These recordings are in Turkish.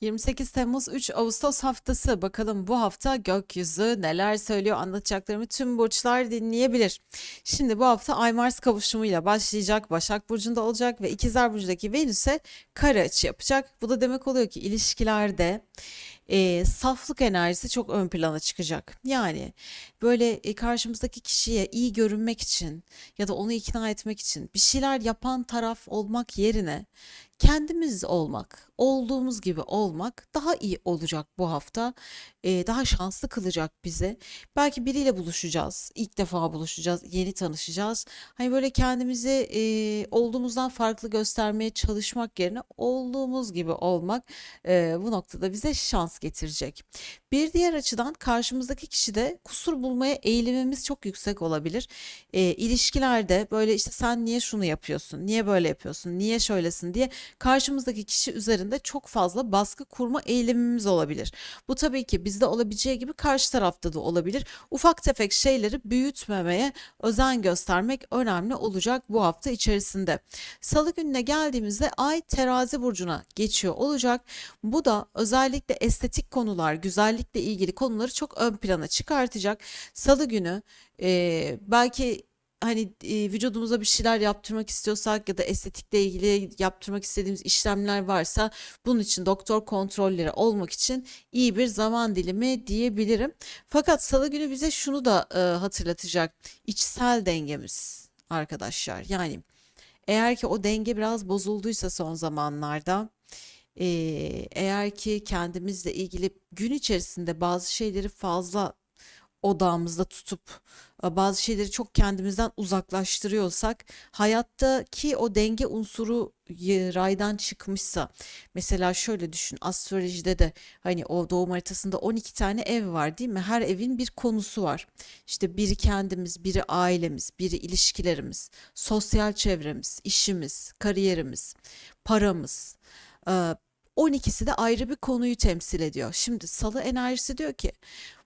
28 Temmuz 3 Ağustos haftası. Bakalım bu hafta gökyüzü neler söylüyor anlatacaklarımı tüm burçlar dinleyebilir. Şimdi bu hafta Ay Mars kavuşumuyla başlayacak. Başak Burcu'nda olacak ve İkizler Burcu'ndaki Venüs'e kare açı yapacak. Bu da demek oluyor ki ilişkilerde e, saflık enerjisi çok ön plana çıkacak. Yani böyle e, karşımızdaki kişiye iyi görünmek için ya da onu ikna etmek için bir şeyler yapan taraf olmak yerine kendimiz olmak, olduğumuz gibi olmak daha iyi olacak bu hafta. Ee, daha şanslı kılacak bizi. Belki biriyle buluşacağız. ilk defa buluşacağız, yeni tanışacağız. Hani böyle kendimizi e, olduğumuzdan farklı göstermeye çalışmak yerine olduğumuz gibi olmak e, bu noktada bize şans getirecek. Bir diğer açıdan karşımızdaki kişide kusur bulmaya eğilimimiz çok yüksek olabilir. E, ilişkilerde böyle işte sen niye şunu yapıyorsun, niye böyle yapıyorsun, niye şöylesin diye karşımızdaki kişi üzerinde çok fazla baskı kurma eğilimimiz olabilir. Bu tabii ki bizde olabileceği gibi karşı tarafta da olabilir. Ufak tefek şeyleri büyütmemeye özen göstermek önemli olacak bu hafta içerisinde. Salı gününe geldiğimizde Ay Terazi burcuna geçiyor olacak. Bu da özellikle estetik konular, güzellikle ilgili konuları çok ön plana çıkartacak. Salı günü e, belki hani e, vücudumuza bir şeyler yaptırmak istiyorsak ya da estetikle ilgili yaptırmak istediğimiz işlemler varsa bunun için doktor kontrolleri olmak için iyi bir zaman dilimi diyebilirim. Fakat salı günü bize şunu da e, hatırlatacak. içsel dengemiz arkadaşlar. Yani eğer ki o denge biraz bozulduysa son zamanlarda e, eğer ki kendimizle ilgili gün içerisinde bazı şeyleri fazla odağımızda tutup e, bazı şeyleri çok kendimizden uzaklaştırıyorsak hayattaki o denge unsuru raydan çıkmışsa mesela şöyle düşün astrolojide de hani o doğum haritasında 12 tane ev var değil mi? Her evin bir konusu var. İşte biri kendimiz, biri ailemiz, biri ilişkilerimiz, sosyal çevremiz, işimiz, kariyerimiz, paramız. Ee, 12'si de ayrı bir konuyu temsil ediyor. Şimdi Salı enerjisi diyor ki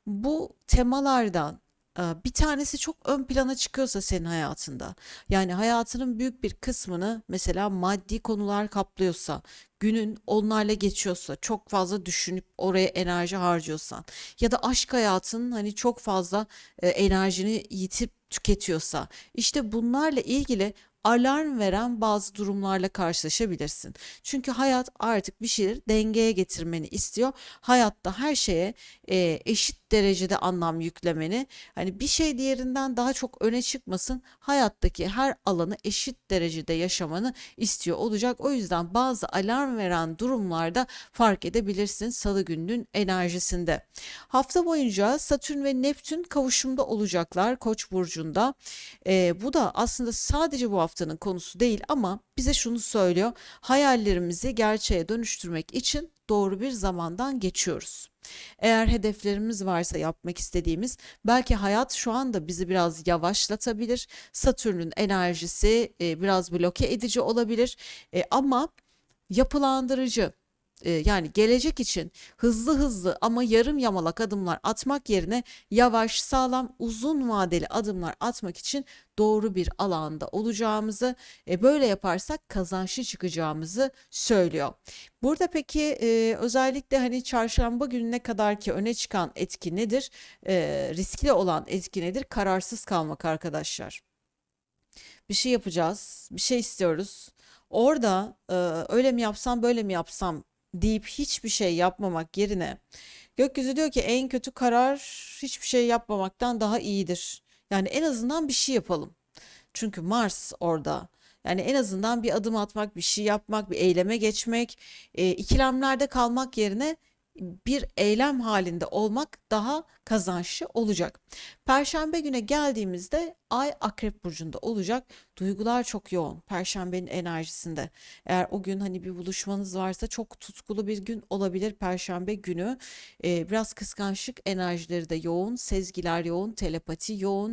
bu temalardan e, bir tanesi çok ön plana çıkıyorsa senin hayatında yani hayatının büyük bir kısmını mesela maddi konular kaplıyorsa günün onlarla geçiyorsa çok fazla düşünüp oraya enerji harcıyorsan ya da aşk hayatının hani çok fazla e, enerjini yitip tüketiyorsa işte bunlarla ilgili alarm veren bazı durumlarla karşılaşabilirsin. Çünkü hayat artık bir şeyleri dengeye getirmeni istiyor. Hayatta her şeye e, eşit derecede anlam yüklemeni, hani bir şey diğerinden daha çok öne çıkmasın, hayattaki her alanı eşit derecede yaşamanı istiyor olacak. O yüzden bazı alarm veren durumlarda fark edebilirsin Salı gününün enerjisinde. Hafta boyunca Satürn ve Neptün kavuşumda olacaklar Koç burcunda. E, bu da aslında sadece bu haftanın konusu değil ama bize şunu söylüyor. Hayallerimizi gerçeğe dönüştürmek için doğru bir zamandan geçiyoruz. Eğer hedeflerimiz varsa yapmak istediğimiz, belki hayat şu anda bizi biraz yavaşlatabilir. Satürn'ün enerjisi e, biraz bloke edici olabilir. E, ama yapılandırıcı e, yani gelecek için hızlı hızlı ama yarım yamalak adımlar atmak yerine yavaş, sağlam, uzun vadeli adımlar atmak için doğru bir alanda olacağımızı, e, böyle yaparsak kazançlı çıkacağımızı söylüyor. Burada peki e, özellikle hani çarşamba gününe kadar ki öne çıkan etki nedir? E, riskli olan etki nedir? Kararsız kalmak arkadaşlar. Bir şey yapacağız, bir şey istiyoruz. Orada e, öyle mi yapsam, böyle mi yapsam deyip hiçbir şey yapmamak yerine gökyüzü diyor ki en kötü karar hiçbir şey yapmamaktan daha iyidir. Yani en azından bir şey yapalım. Çünkü Mars orada. Yani en azından bir adım atmak, bir şey yapmak, bir eyleme geçmek, e, ikilemlerde kalmak yerine bir eylem halinde olmak daha kazançlı olacak. Perşembe güne geldiğimizde Ay Akrep burcunda olacak. Duygular çok yoğun. Perşembenin enerjisinde. Eğer o gün hani bir buluşmanız varsa çok tutkulu bir gün olabilir Perşembe günü. Ee, biraz kıskançlık enerjileri de yoğun, sezgiler yoğun, telepati yoğun,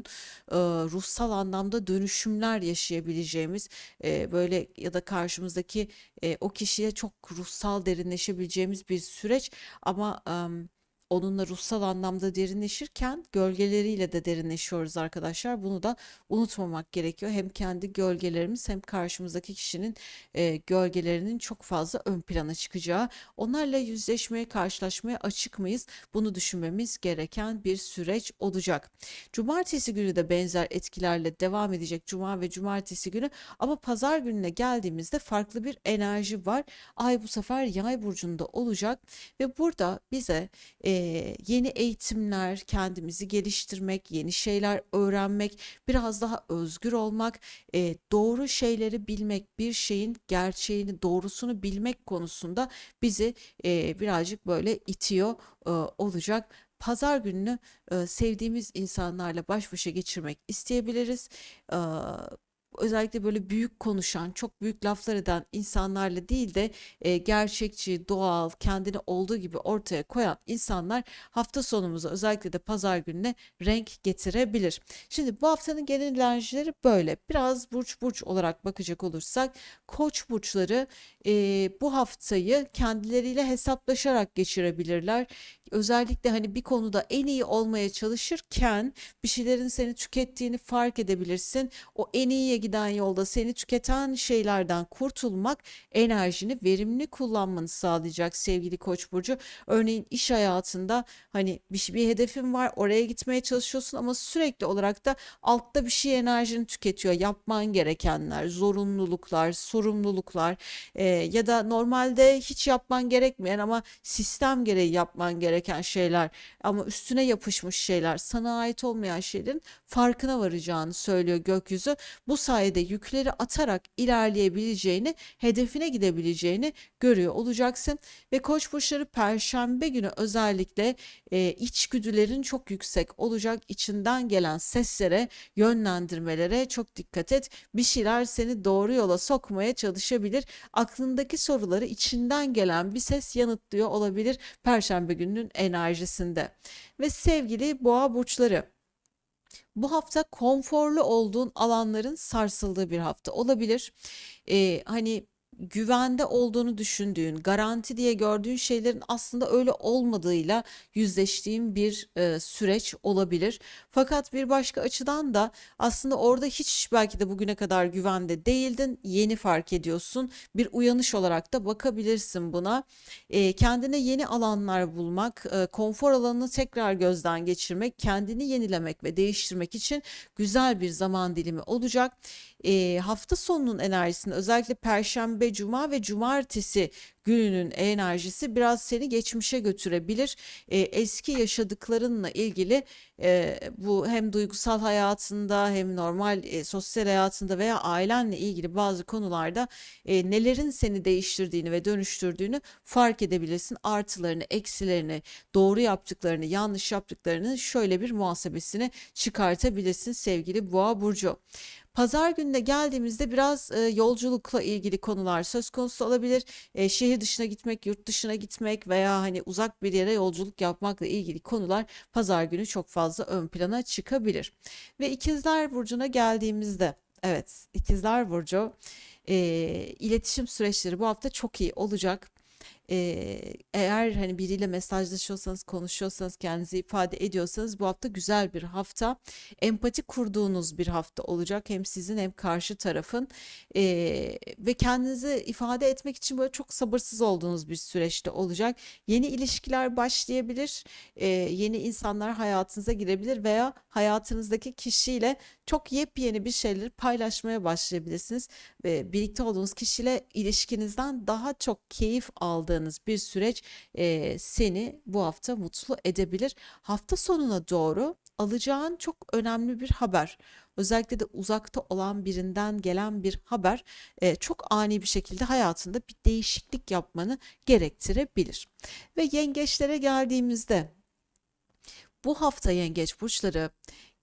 e, ruhsal anlamda dönüşümler yaşayabileceğimiz e, böyle ya da karşımızdaki e, o kişiye çok ruhsal derinleşebileceğimiz bir süreç ama em, onunla ruhsal anlamda derinleşirken gölgeleriyle de derinleşiyoruz arkadaşlar. Bunu da unutmamak gerekiyor. Hem kendi gölgelerimiz hem karşımızdaki kişinin e, gölgelerinin çok fazla ön plana çıkacağı. Onlarla yüzleşmeye, karşılaşmaya açık mıyız? Bunu düşünmemiz gereken bir süreç olacak. Cumartesi günü de benzer etkilerle devam edecek Cuma ve Cumartesi günü ama Pazar gününe geldiğimizde farklı bir enerji var. Ay bu sefer Yay burcunda olacak ve burada bize e, yeni eğitimler, kendimizi geliştirmek, yeni şeyler öğrenmek, biraz daha özgür olmak, e, doğru şeyleri bilmek, bir şeyin gerçeğini, doğrusunu bilmek konusunda bizi e, birazcık böyle itiyor e, olacak. Pazar gününü e, sevdiğimiz insanlarla baş başa geçirmek isteyebiliriz. E, özellikle böyle büyük konuşan, çok büyük laflar eden insanlarla değil de e, gerçekçi, doğal, kendini olduğu gibi ortaya koyan insanlar hafta sonumuza özellikle de pazar gününe renk getirebilir. Şimdi bu haftanın genel enerjileri böyle. Biraz burç burç olarak bakacak olursak koç burçları e, bu haftayı kendileriyle hesaplaşarak geçirebilirler. Özellikle hani bir konuda en iyi olmaya çalışırken bir şeylerin seni tükettiğini fark edebilirsin. O en iyiye giden yolda seni tüketen şeylerden kurtulmak enerjini verimli kullanmanı sağlayacak sevgili Koç burcu. Örneğin iş hayatında hani bir, bir hedefin var, oraya gitmeye çalışıyorsun ama sürekli olarak da altta bir şey enerjini tüketiyor. Yapman gerekenler, zorunluluklar, sorumluluklar e, ya da normalde hiç yapman gerekmeyen ama sistem gereği yapman gereken şeyler ama üstüne yapışmış şeyler, sana ait olmayan şeylerin farkına varacağını söylüyor gökyüzü. Bu sayede yükleri atarak ilerleyebileceğini, hedefine gidebileceğini görüyor olacaksın. Ve Koç burçları Perşembe günü özellikle e, içgüdülerin çok yüksek olacak. içinden gelen seslere, yönlendirmelere çok dikkat et. Bir şeyler seni doğru yola sokmaya çalışabilir. Aklındaki soruları içinden gelen bir ses yanıtlıyor olabilir Perşembe gününün enerjisinde. Ve sevgili boğa burçları bu hafta konforlu olduğun alanların sarsıldığı bir hafta olabilir. Ee, hani güvende olduğunu düşündüğün, garanti diye gördüğün şeylerin aslında öyle olmadığıyla yüzleştiğin bir e, süreç olabilir. Fakat bir başka açıdan da aslında orada hiç belki de bugüne kadar güvende değildin, yeni fark ediyorsun. Bir uyanış olarak da bakabilirsin buna. E, kendine yeni alanlar bulmak, e, konfor alanını tekrar gözden geçirmek, kendini yenilemek ve değiştirmek için güzel bir zaman dilimi olacak. E, hafta sonunun enerjisini özellikle Perşembe, Cuma ve Cumartesi gününün enerjisi biraz seni geçmişe götürebilir. E, eski yaşadıklarınla ilgili e, bu hem duygusal hayatında hem normal e, sosyal hayatında veya ailenle ilgili bazı konularda e, nelerin seni değiştirdiğini ve dönüştürdüğünü fark edebilirsin. Artılarını, eksilerini, doğru yaptıklarını, yanlış yaptıklarını şöyle bir muhasebesini çıkartabilirsin sevgili Boğa burcu. Pazar gününe geldiğimizde biraz e, yolculukla ilgili konular söz konusu olabilir. E, şehir dışına gitmek, yurt dışına gitmek veya hani uzak bir yere yolculuk yapmakla ilgili konular pazar günü çok fazla ön plana çıkabilir. Ve ikizler burcuna geldiğimizde evet ikizler burcu e, iletişim süreçleri bu hafta çok iyi olacak. Ee, eğer hani biriyle mesajlaşıyorsanız, konuşuyorsanız, kendinizi ifade ediyorsanız bu hafta güzel bir hafta. Empati kurduğunuz bir hafta olacak. Hem sizin hem karşı tarafın. Ee, ve kendinizi ifade etmek için böyle çok sabırsız olduğunuz bir süreçte olacak. Yeni ilişkiler başlayabilir. Ee, yeni insanlar hayatınıza girebilir veya hayatınızdaki kişiyle çok yepyeni bir şeyleri paylaşmaya başlayabilirsiniz. Ve birlikte olduğunuz kişiyle ilişkinizden daha çok keyif aldığınız yaşadığınız bir süreç e, seni bu hafta mutlu edebilir. Hafta sonuna doğru alacağın çok önemli bir haber. Özellikle de uzakta olan birinden gelen bir haber e, çok ani bir şekilde hayatında bir değişiklik yapmanı gerektirebilir. Ve yengeçlere geldiğimizde bu hafta yengeç burçları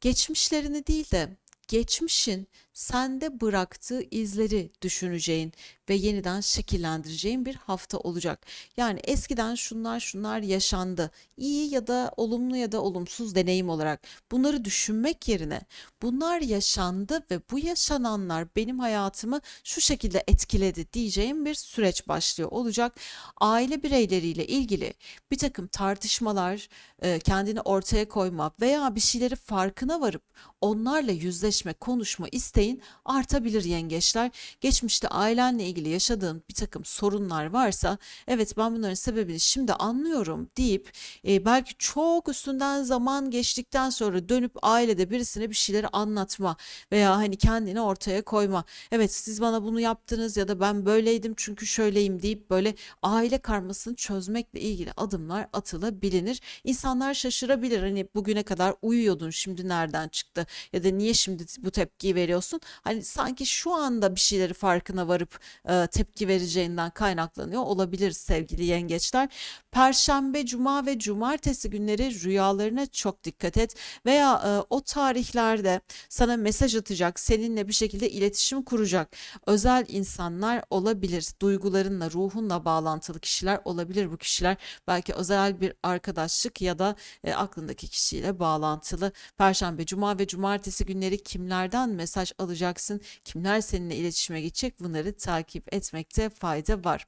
geçmişlerini değil de geçmişin sende bıraktığı izleri düşüneceğin ve yeniden şekillendireceğin bir hafta olacak. Yani eskiden şunlar şunlar yaşandı. İyi ya da olumlu ya da olumsuz deneyim olarak bunları düşünmek yerine bunlar yaşandı ve bu yaşananlar benim hayatımı şu şekilde etkiledi diyeceğim bir süreç başlıyor olacak. Aile bireyleriyle ilgili bir takım tartışmalar, e, kendini ortaya koyma veya bir şeyleri farkına varıp onlarla yüzleşme, konuşma isteğin artabilir yengeçler. Geçmişte ailenle ilgili yaşadığın bir takım sorunlar varsa evet ben bunların sebebini şimdi anlıyorum deyip e, belki çok üstünden zaman geçtikten sonra dönüp ailede birisine bir şeyleri anlatma veya hani kendini ortaya koyma. Evet siz bana bunu yaptınız ya da ben böyleydim çünkü şöyleyim deyip böyle aile karmasını çözmekle ilgili adımlar atılabilir. İnsanlar şaşırabilir hani bugüne kadar uyuyordun şimdi nereden çıktı ya da niye şimdi bu tepkiyi veriyorsun? Hani sanki şu anda bir şeyleri farkına varıp e, tepki vereceğinden kaynaklanıyor olabilir sevgili yengeçler. Perşembe, cuma ve cumartesi günleri rüyalarına çok dikkat et veya e, o tarihlerde sana mesaj atacak, seninle bir şekilde iletişim kuracak özel insanlar olabilir. Duygularınla, ruhunla bağlantılı kişiler olabilir bu kişiler. Belki özel bir arkadaşlık ya da e, aklındaki kişiyle bağlantılı. Perşembe, cuma ve cumartesi günleri kimlerden mesaj alacaksın? Kimler seninle iletişime geçecek? Bunları takip etmekte fayda var.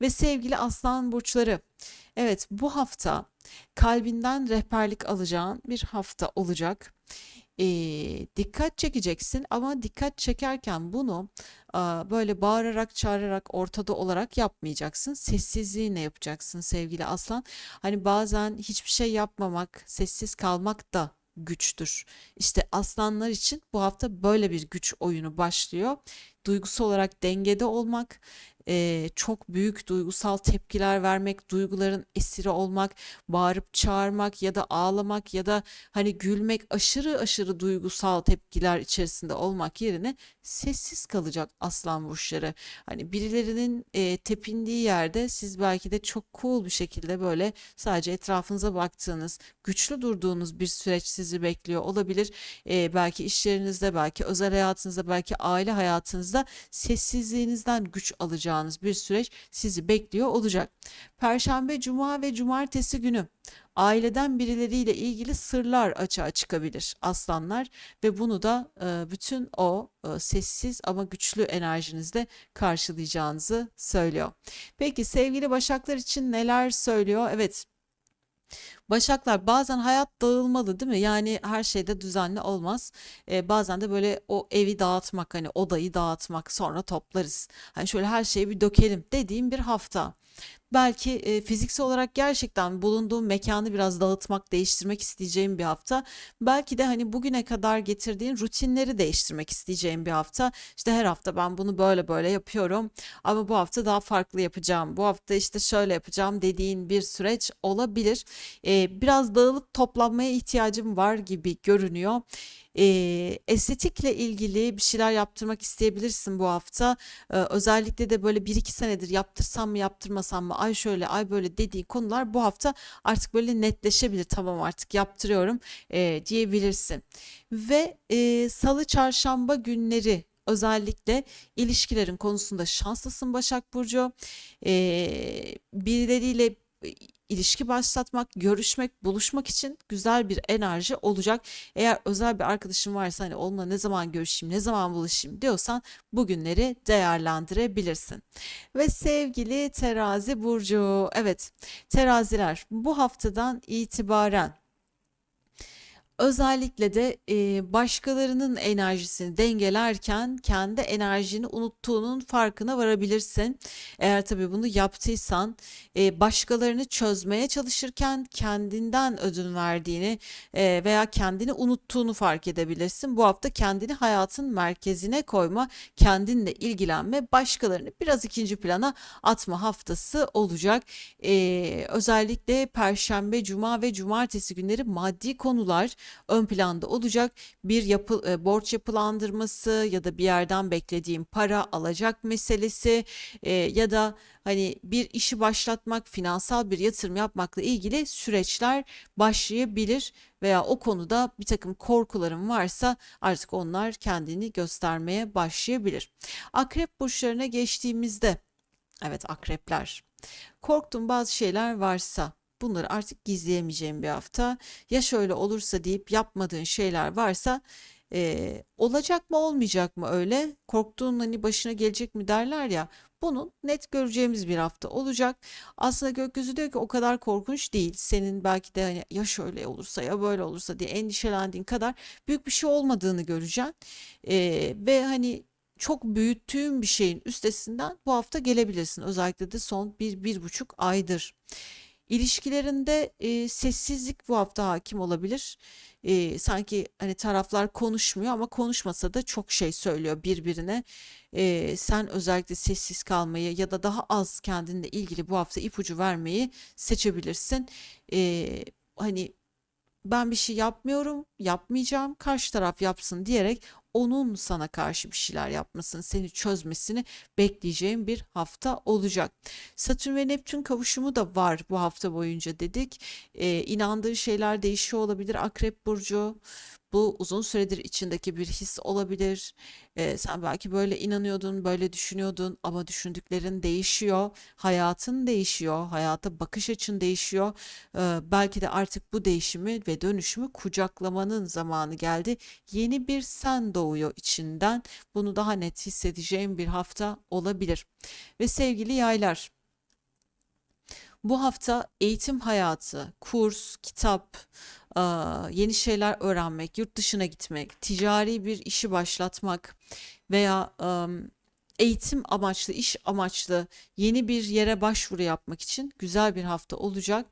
Ve sevgili aslan burçları, evet bu hafta kalbinden rehberlik alacağın bir hafta olacak. Ee, dikkat çekeceksin ama dikkat çekerken bunu aa, böyle bağırarak çağırarak ortada olarak yapmayacaksın. Sessizliğine yapacaksın sevgili aslan. Hani bazen hiçbir şey yapmamak, sessiz kalmak da güçtür. İşte aslanlar için bu hafta böyle bir güç oyunu başlıyor. Duygusal olarak dengede olmak, eee, çok büyük duygusal tepkiler vermek, duyguların esiri olmak, bağırıp çağırmak ya da ağlamak ya da hani gülmek, aşırı aşırı duygusal tepkiler içerisinde olmak yerine sessiz kalacak aslan burçları. Hani birilerinin eee, tepindiği yerde siz belki de çok cool bir şekilde böyle sadece etrafınıza baktığınız, güçlü durduğunuz bir süreç sizi bekliyor olabilir. Eee, belki iş yerinizde, belki özel hayatınızda, belki aile hayatınızda sessizliğinizden güç alacağınız bir süreç sizi bekliyor olacak. Perşembe, cuma ve cumartesi günü aileden birileriyle ilgili sırlar açığa çıkabilir aslanlar ve bunu da e, bütün o e, sessiz ama güçlü enerjinizle karşılayacağınızı söylüyor. Peki sevgili Başaklar için neler söylüyor? Evet Başaklar bazen hayat dağılmalı değil mi? Yani her şeyde düzenli olmaz. Ee, bazen de böyle o evi dağıtmak hani odayı dağıtmak sonra toplarız. Hani şöyle her şeyi bir dökelim dediğim bir hafta. Belki e, fiziksel olarak gerçekten bulunduğum mekanı biraz dağıtmak, değiştirmek isteyeceğim bir hafta. Belki de hani bugüne kadar getirdiğin rutinleri değiştirmek isteyeceğim bir hafta. İşte her hafta ben bunu böyle böyle yapıyorum ama bu hafta daha farklı yapacağım. Bu hafta işte şöyle yapacağım dediğin bir süreç olabilir. E, biraz dağılıp toplanmaya ihtiyacım var gibi görünüyor. Eee, estetikle ilgili bir şeyler yaptırmak isteyebilirsin bu hafta. Eee, özellikle de böyle bir iki senedir yaptırsam mı yaptırmasam mı ay şöyle ay böyle dediğin konular bu hafta artık böyle netleşebilir. Tamam artık yaptırıyorum eee, diyebilirsin. Ve eee, salı çarşamba günleri özellikle ilişkilerin konusunda şanslısın Başak Burcu. Eee, birileriyle ilişki başlatmak, görüşmek, buluşmak için güzel bir enerji olacak. Eğer özel bir arkadaşın varsa hani onunla ne zaman görüşeyim, ne zaman buluşayım diyorsan bugünleri değerlendirebilirsin. Ve sevgili terazi burcu, evet teraziler bu haftadan itibaren Özellikle de e, başkalarının enerjisini dengelerken kendi enerjini unuttuğunun farkına varabilirsin. Eğer tabii bunu yaptıysan e, başkalarını çözmeye çalışırken kendinden ödün verdiğini e, veya kendini unuttuğunu fark edebilirsin. Bu hafta kendini hayatın merkezine koyma, kendinle ilgilenme, başkalarını biraz ikinci plana atma haftası olacak. E, özellikle Perşembe, Cuma ve Cumartesi günleri maddi konular ön planda olacak. Bir yapı, e, borç yapılandırması ya da bir yerden beklediğim para alacak meselesi e, ya da hani bir işi başlatmak, finansal bir yatırım yapmakla ilgili süreçler başlayabilir veya o konuda bir takım korkularım varsa artık onlar kendini göstermeye başlayabilir. Akrep burçlarına geçtiğimizde, evet akrepler, korktuğum bazı şeyler varsa bunları artık gizleyemeyeceğim bir hafta. Ya şöyle olursa deyip yapmadığın şeyler varsa e, olacak mı olmayacak mı öyle korktuğun hani başına gelecek mi derler ya bunun net göreceğimiz bir hafta olacak. Aslında gökyüzü diyor ki o kadar korkunç değil. Senin belki de hani ya şöyle olursa ya böyle olursa diye endişelendiğin kadar büyük bir şey olmadığını göreceksin. Ee, ve hani çok büyüttüğün bir şeyin üstesinden bu hafta gelebilirsin. Özellikle de son bir, bir buçuk aydır. İlişkilerinde e, sessizlik bu hafta hakim olabilir. E, sanki hani taraflar konuşmuyor ama konuşmasa da çok şey söylüyor birbirine. E, sen özellikle sessiz kalmayı ya da daha az kendinle ilgili bu hafta ipucu vermeyi seçebilirsin. E, hani ben bir şey yapmıyorum, yapmayacağım, karşı taraf yapsın diyerek onun sana karşı bir şeyler yapmasını, seni çözmesini bekleyeceğim bir hafta olacak. Satürn ve Neptün kavuşumu da var bu hafta boyunca dedik. Ee, inandığı şeyler değişiyor olabilir Akrep Burcu. Bu uzun süredir içindeki bir his olabilir. Ee, sen belki böyle inanıyordun, böyle düşünüyordun ama düşündüklerin değişiyor. Hayatın değişiyor, hayata bakış açın değişiyor. Ee, belki de artık bu değişimi ve dönüşümü kucaklamanın zamanı geldi. Yeni bir sen doğuyor içinden. Bunu daha net hissedeceğim bir hafta olabilir. Ve sevgili yaylar, bu hafta eğitim hayatı, kurs, kitap, yeni şeyler öğrenmek, yurt dışına gitmek, ticari bir işi başlatmak veya eğitim amaçlı, iş amaçlı yeni bir yere başvuru yapmak için güzel bir hafta olacak.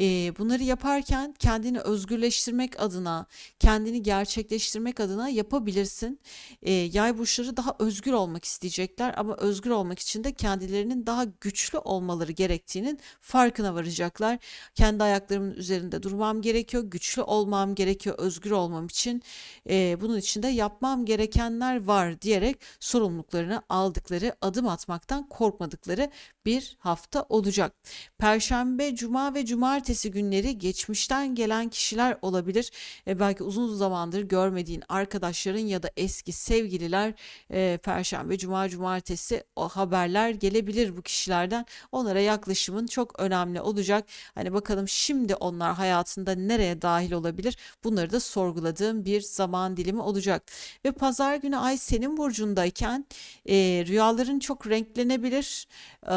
E, bunları yaparken kendini özgürleştirmek adına, kendini gerçekleştirmek adına yapabilirsin. E, yay burçları daha özgür olmak isteyecekler ama özgür olmak için de kendilerinin daha güçlü olmaları gerektiğinin farkına varacaklar. Kendi ayaklarımın üzerinde durmam gerekiyor, güçlü olmam gerekiyor özgür olmam için. E, bunun için de yapmam gerekenler var diyerek sorumluluklarını aldıkları, adım atmaktan korkmadıkları bir hafta olacak. Perşembe, cuma ve cumartesi günleri geçmişten gelen kişiler olabilir. E, belki uzun zamandır görmediğin arkadaşların ya da eski sevgililer e, perşembe, cuma, cumartesi o haberler gelebilir bu kişilerden. Onlara yaklaşımın çok önemli olacak. Hani bakalım şimdi onlar hayatında nereye dahil olabilir? Bunları da sorguladığım bir zaman dilimi olacak. Ve pazar günü ay senin burcundayken e, rüyaların çok renklenebilir. E,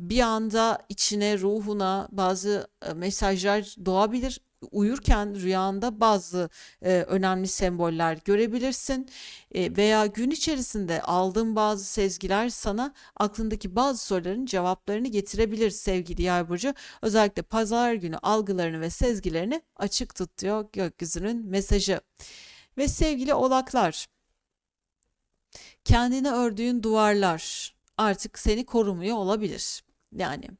bir anda içine, ruhuna bazı mesajlar doğabilir. Uyurken rüyanda bazı e, önemli semboller görebilirsin e, veya gün içerisinde aldığın bazı sezgiler sana aklındaki bazı soruların cevaplarını getirebilir sevgili Yay burcu. Özellikle pazar günü algılarını ve sezgilerini açık tut diyor gökyüzünün mesajı. Ve sevgili Oğlaklar, kendine ördüğün duvarlar artık seni korumuyor olabilir. Yani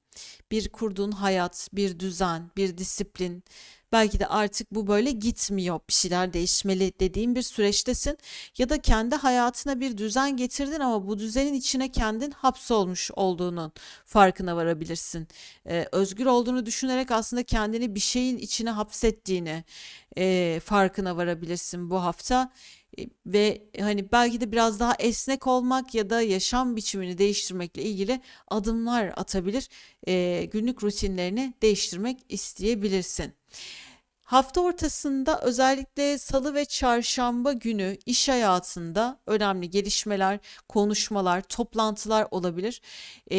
bir kurduğun hayat, bir düzen, bir disiplin belki de artık bu böyle gitmiyor. Bir şeyler değişmeli dediğin bir süreçtesin ya da kendi hayatına bir düzen getirdin ama bu düzenin içine kendin hapsolmuş olduğunun farkına varabilirsin. Ee, özgür olduğunu düşünerek aslında kendini bir şeyin içine hapsettiğini e, farkına varabilirsin bu hafta ve hani belki de biraz daha esnek olmak ya da yaşam biçimini değiştirmekle ilgili adımlar atabilir. E, günlük rutinlerini değiştirmek isteyebilirsin. Hafta ortasında özellikle salı ve çarşamba günü iş hayatında önemli gelişmeler, konuşmalar, toplantılar olabilir. E,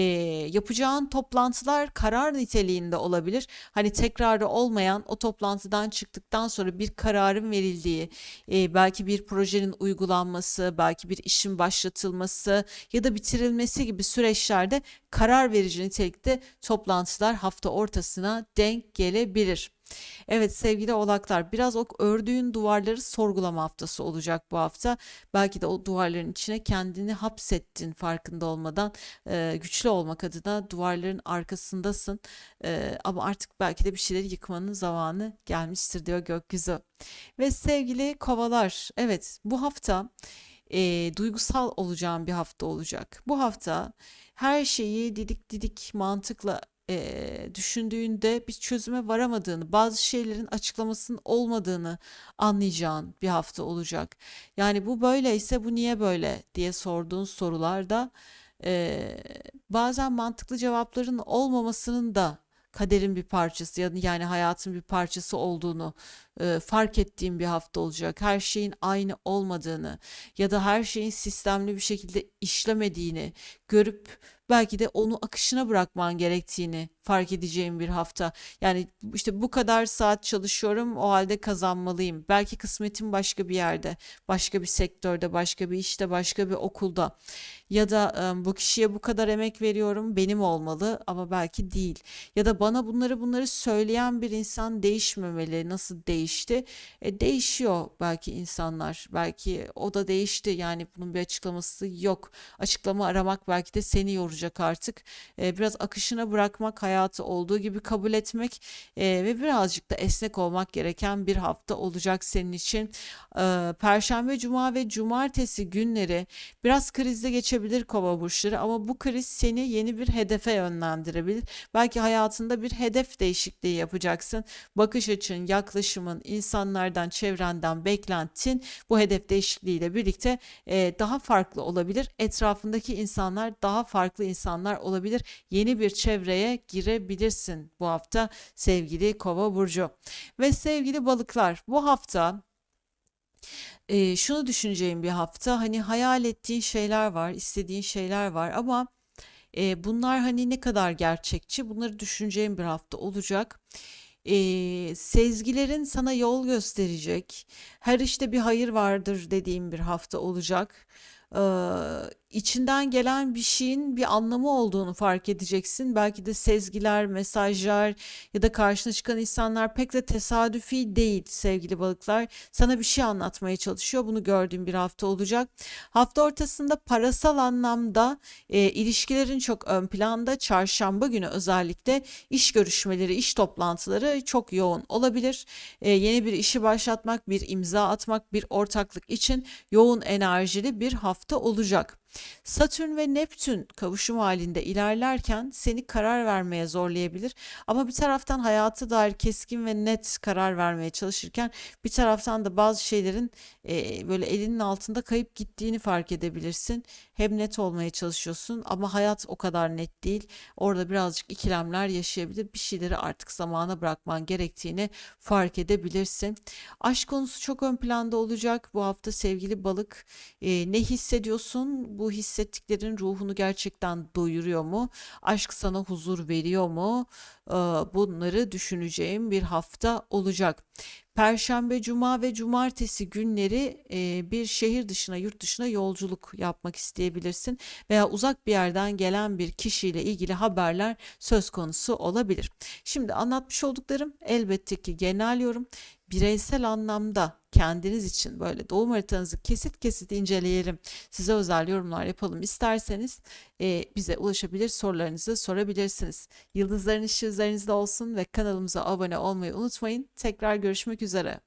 yapacağın toplantılar karar niteliğinde olabilir. Hani tekrarı olmayan o toplantıdan çıktıktan sonra bir kararın verildiği, e, belki bir projenin uygulanması, belki bir işin başlatılması ya da bitirilmesi gibi süreçlerde karar verici nitelikte toplantılar hafta ortasına denk gelebilir. Evet sevgili oğlaklar biraz o ördüğün duvarları sorgulama haftası olacak bu hafta. Belki de o duvarların içine kendini hapsettin farkında olmadan Eee, güçlü olmak adına duvarların arkasındasın. Eee, ama artık belki de bir şeyleri yıkmanın zamanı gelmiştir diyor gökyüzü. Ve sevgili kovalar, evet bu hafta eee, duygusal olacağım bir hafta olacak. Bu hafta her şeyi didik didik mantıkla eee, düşündüğünde bir çözüme varamadığını, bazı şeylerin açıklamasının olmadığını anlayacağın bir hafta olacak. Yani bu böyleyse bu niye böyle diye sorduğun sorularda eee, bazen mantıklı cevapların olmamasının da kaderin bir parçası ya yani hayatın bir parçası olduğunu e, fark ettiğim bir hafta olacak. Her şeyin aynı olmadığını ya da her şeyin sistemli bir şekilde işlemediğini görüp belki de onu akışına bırakman gerektiğini fark edeceğim bir hafta. Yani işte bu kadar saat çalışıyorum, o halde kazanmalıyım. Belki kısmetim başka bir yerde, başka bir sektörde, başka bir işte, başka bir okulda. Ya da bu kişiye bu kadar emek veriyorum, benim olmalı ama belki değil. Ya da bana bunları bunları söyleyen bir insan değişmemeli. Nasıl değişti? E, değişiyor belki insanlar. Belki o da değişti. Yani bunun bir açıklaması yok. Açıklama aramak belki de seni yoracak artık. E, biraz akışına bırakmak, hayatı olduğu gibi kabul etmek e, ve birazcık da esnek olmak gereken bir hafta olacak senin için. E, Perşembe, Cuma ve Cumartesi günleri biraz krizde geçebilir kova burçları ama bu kriz seni yeni bir hedefe yönlendirebilir. Belki hayatında bir hedef değişikliği yapacaksın. Bakış açın, yaklaşımın, insanlardan, çevrenden beklentin bu hedef değişikliğiyle birlikte e, daha farklı olabilir. Etrafındaki insanlar daha farklı insanlar olabilir. Yeni bir çevreye girebilirsin bu hafta sevgili Kova burcu. Ve sevgili balıklar, bu hafta e, şunu düşüneceğim bir hafta. Hani hayal ettiğin şeyler var, istediğin şeyler var ama e, bunlar hani ne kadar gerçekçi? Bunları düşüneceğim bir hafta olacak. E, sezgilerin sana yol gösterecek. Her işte bir hayır vardır dediğim bir hafta olacak. Ee, içinden gelen bir şeyin bir anlamı olduğunu fark edeceksin. Belki de sezgiler, mesajlar ya da karşına çıkan insanlar pek de tesadüfi değil sevgili balıklar. Sana bir şey anlatmaya çalışıyor. Bunu gördüğüm bir hafta olacak. Hafta ortasında parasal anlamda e, ilişkilerin çok ön planda. Çarşamba günü özellikle iş görüşmeleri, iş toplantıları çok yoğun olabilir. E, yeni bir işi başlatmak, bir imza atmak, bir ortaklık için yoğun enerjili bir hafta olacak. Satürn ve Neptün kavuşum halinde ilerlerken seni karar vermeye zorlayabilir. Ama bir taraftan hayata dair keskin ve net karar vermeye çalışırken bir taraftan da bazı şeylerin e, böyle elinin altında kayıp gittiğini fark edebilirsin. Hem net olmaya çalışıyorsun ama hayat o kadar net değil. Orada birazcık ikilemler yaşayabilir. Bir şeyleri artık zamana bırakman gerektiğini fark edebilirsin. Aşk konusu çok ön planda olacak bu hafta sevgili balık. E, ne hissediyorsun? Bu hissettiklerin ruhunu gerçekten doyuruyor mu? Aşk sana huzur veriyor mu? Ee, Bunları düşüneceğim bir hafta olacak. Perşembe, Cuma ve Cumartesi günleri e, bir şehir dışına, yurt dışına yolculuk yapmak isteyebilirsin veya uzak bir yerden gelen bir kişiyle ilgili haberler söz konusu olabilir. Şimdi anlatmış olduklarım elbette ki genel yorum. Bireysel anlamda kendiniz için böyle doğum haritanızı kesit kesit inceleyelim. Size özel yorumlar yapalım isterseniz e, bize ulaşabilir, sorularınızı sorabilirsiniz. Yıldızların ışığı üzerinizde olsun ve kanalımıza abone olmayı unutmayın. Tekrar görüşmek üzere.